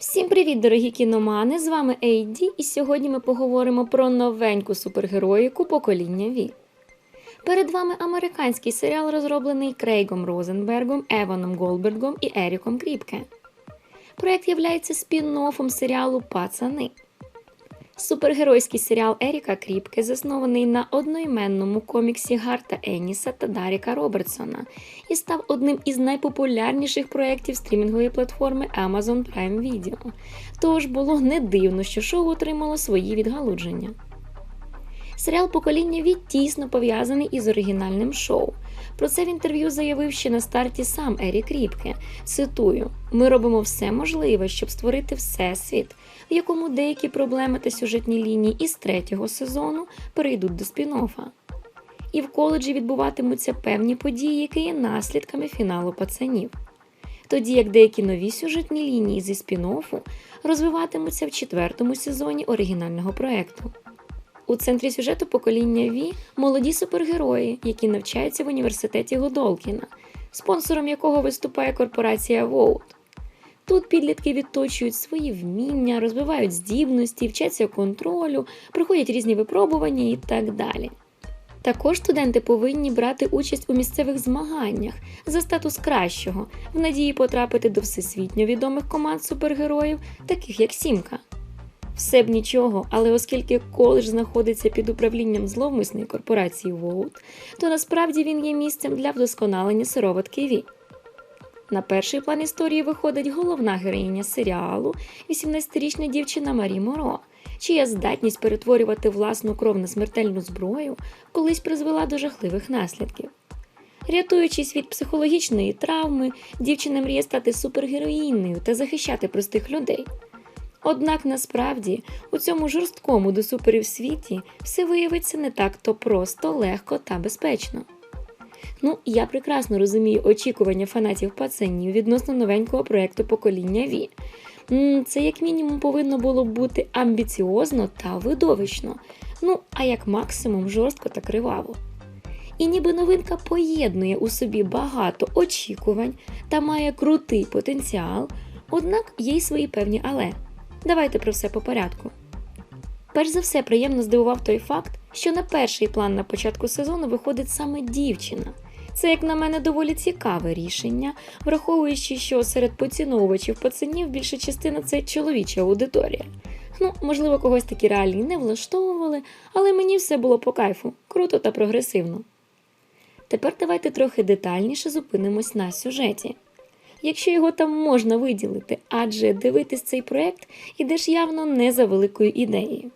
Всім привіт, дорогі кіномани! З вами Ейді, і сьогодні ми поговоримо про новеньку супергероїку покоління Ві. Перед вами американський серіал, розроблений Крейгом Розенбергом, Еваном Голбергом і Еріком Кріпке. Проект являється спін-оффом серіалу Пацани. Супергеройський серіал Еріка Кріпке заснований на одноіменному коміксі Гарта Еніса та Даріка Робертсона і став одним із найпопулярніших проєктів стрімінгової платформи Amazon Prime Video. Тож було не дивно, що шоу отримало свої відгалудження. Серіал Покоління Ві тісно пов'язаний із оригінальним шоу. Про це в інтерв'ю заявив ще на старті сам Ерік Ріпке. Цитую: ми робимо все можливе, щоб створити всесвіт, в якому деякі проблеми та сюжетні лінії із третього сезону перейдуть до спін-оффа. І в коледжі відбуватимуться певні події, які є наслідками фіналу пацанів. Тоді як деякі нові сюжетні лінії зі спін-оффу розвиватимуться в четвертому сезоні оригінального проекту. У центрі сюжету покоління Ві молоді супергерої, які навчаються в університеті Годолкіна, спонсором якого виступає корпорація Воут. Тут підлітки відточують свої вміння, розвивають здібності, вчаться контролю, проходять різні випробування і так далі. Також студенти повинні брати участь у місцевих змаганнях за статус кращого, в надії потрапити до всесвітньо відомих команд супергероїв, таких як Сімка. Все б нічого, але оскільки коледж знаходиться під управлінням зловмисної корпорації Воут, то насправді він є місцем для вдосконалення сироватки Ві. На перший план історії виходить головна героїня серіалу, 18-річна дівчина Марі Моро, чия здатність перетворювати власну кров на смертельну зброю колись призвела до жахливих наслідків. Рятуючись від психологічної травми, дівчина мріє стати супергероїною та захищати простих людей. Однак насправді у цьому жорсткому до суперів світі все виявиться не так то просто, легко та безпечно. Ну, я прекрасно розумію очікування фанатів пацанів відносно новенького проєкту покоління Ві. Це як мінімум повинно було бути амбіціозно та видовищно, ну а як максимум жорстко та криваво. І ніби новинка поєднує у собі багато очікувань та має крутий потенціал, однак є й свої певні але. Давайте про все по порядку. Перш за все, приємно здивував той факт, що на перший план на початку сезону виходить саме дівчина. Це, як на мене, доволі цікаве рішення, враховуючи, що серед поціновувачів пацанів більша частина це чоловіча аудиторія. Ну, можливо, когось такі реалії не влаштовували, але мені все було по кайфу, круто та прогресивно. Тепер давайте трохи детальніше зупинимось на сюжеті якщо його там можна виділити, адже дивитись цей проект ідеш явно не за великою ідеєю.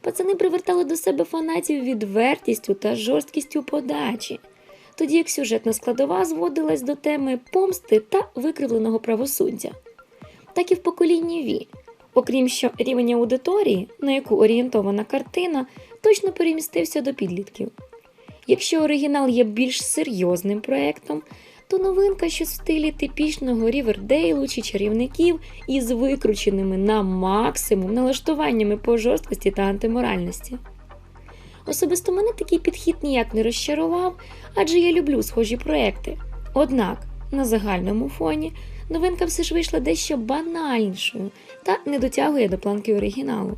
Пацани привертали до себе фанатів відвертістю та жорсткістю подачі, тоді як сюжетна складова зводилась до теми помсти та викривленого правосуддя. Так і в поколінні Ві, окрім що рівень аудиторії, на яку орієнтована картина, точно перемістився до підлітків. Якщо оригінал є більш серйозним проектом, то новинка що в стилі типічного Рівердейлу чи чарівників із викрученими на максимум налаштуваннями по жорсткості та антиморальності. Особисто мене такий підхід ніяк не розчарував, адже я люблю схожі проекти. Однак на загальному фоні новинка все ж вийшла дещо банальнішою та не дотягує до планки оригіналу.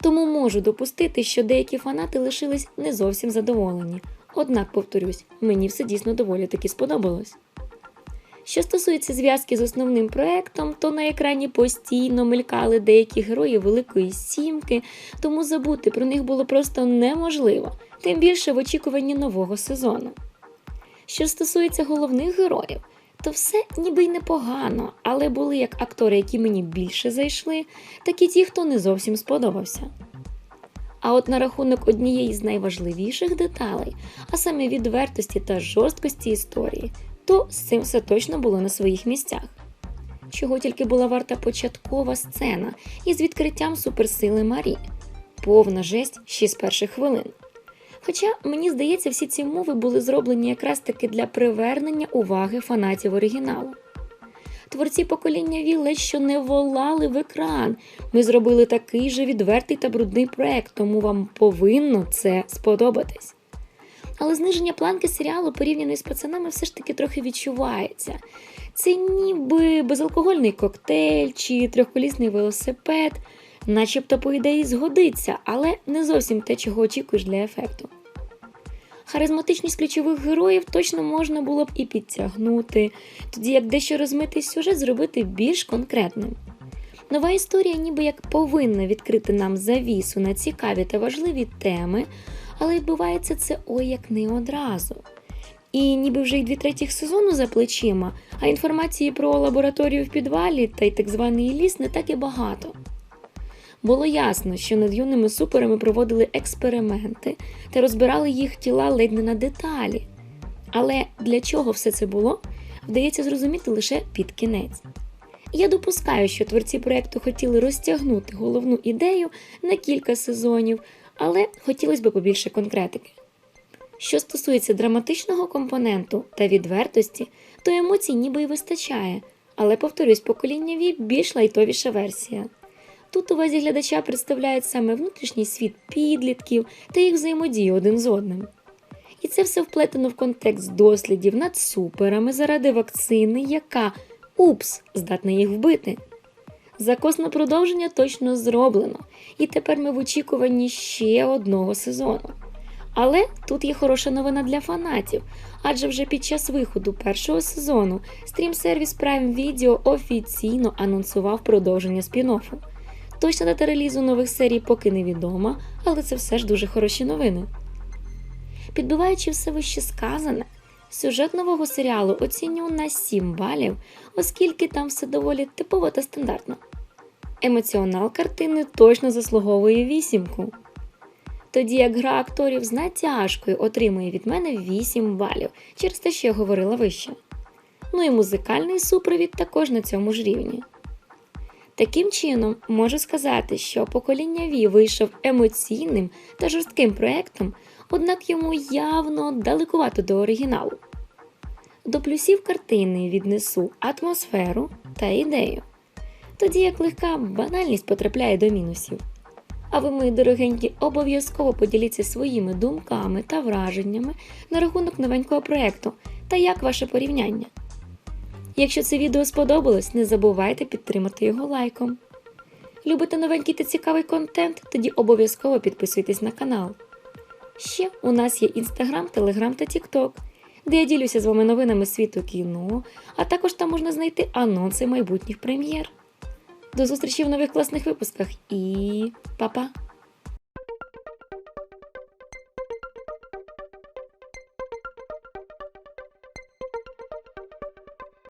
Тому можу допустити, що деякі фанати лишились не зовсім задоволені. Однак, повторюсь, мені все дійсно доволі таки сподобалось. Що стосується зв'язки з основним проектом, то на екрані постійно мелькали деякі герої Великої Сімки, тому забути про них було просто неможливо, тим більше в очікуванні нового сезону. Що стосується головних героїв, то все ніби й непогано, але були як актори, які мені більше зайшли, так і ті, хто не зовсім сподобався. А от на рахунок однієї з найважливіших деталей, а саме відвертості та жорсткості історії, то з цим все точно було на своїх місцях. Чого тільки була варта початкова сцена із відкриттям суперсили Марі, повна жесть ще з перших хвилин. Хоча, мені здається, всі ці мови були зроблені якраз таки для привернення уваги фанатів оригіналу. Творці покоління Ві що не волали в екран. Ми зробили такий же відвертий та брудний проект, тому вам повинно це сподобатись. Але зниження планки серіалу порівняно з пацанами все ж таки трохи відчувається. Це ніби безалкогольний коктейль чи трьохколісний велосипед, начебто, по ідеї, згодиться, але не зовсім те, чого очікуєш для ефекту. Харизматичність ключових героїв точно можна було б і підтягнути, тоді як дещо розмитий сюжет зробити більш конкретним. Нова історія ніби як повинна відкрити нам завісу на цікаві та важливі теми, але відбувається це ой як не одразу. І ніби вже й дві третіх сезону за плечима, а інформації про лабораторію в підвалі та й так званий ліс не так і багато. Було ясно, що над юними суперами проводили експерименти та розбирали їх тіла ледь не на деталі. Але для чого все це було, вдається зрозуміти лише під кінець. Я допускаю, що творці проекту хотіли розтягнути головну ідею на кілька сезонів, але хотілося б побільше конкретики. Що стосується драматичного компоненту та відвертості, то емоцій ніби й вистачає, але повторюсь, покоління Ві більш лайтовіша версія. Тут увазі глядача представляють саме внутрішній світ підлітків та їх взаємодію один з одним. І це все вплетено в контекст дослідів над суперами заради вакцини, яка упс, здатна їх вбити. Закос на продовження точно зроблено, і тепер ми в очікуванні ще одного сезону. Але тут є хороша новина для фанатів, адже вже під час виходу першого сезону стрім-сервіс Prime Video офіційно анонсував продовження спін-оффу. Точна дата релізу нових серій поки невідома, але це все ж дуже хороші новини. Підбиваючи все вище сказане, сюжет нового серіалу оцінюю на 7 балів, оскільки там все доволі типово та стандартно. Емоціонал картини точно заслуговує вісімку. Тоді як гра акторів з натяжкою отримує від мене 8 балів через те, що я говорила вище. Ну і музикальний супровід також на цьому ж рівні. Таким чином, можу сказати, що покоління Ві вийшов емоційним та жорстким проектом, однак йому явно далекувато до оригіналу. До плюсів картини віднесу атмосферу та ідею, тоді як легка банальність потрапляє до мінусів. А ви, мої дорогенькі, обов'язково поділіться своїми думками та враженнями на рахунок новенького проекту та як ваше порівняння. Якщо це відео сподобалось, не забувайте підтримати його лайком. Любите новенький та цікавий контент, тоді обов'язково підписуйтесь на канал. Ще у нас є інстаграм, телеграм та тікток, де я ділюся з вами новинами світу кіно, а також там можна знайти анонси майбутніх прем'єр. До зустрічі в нових класних випусках і па-па!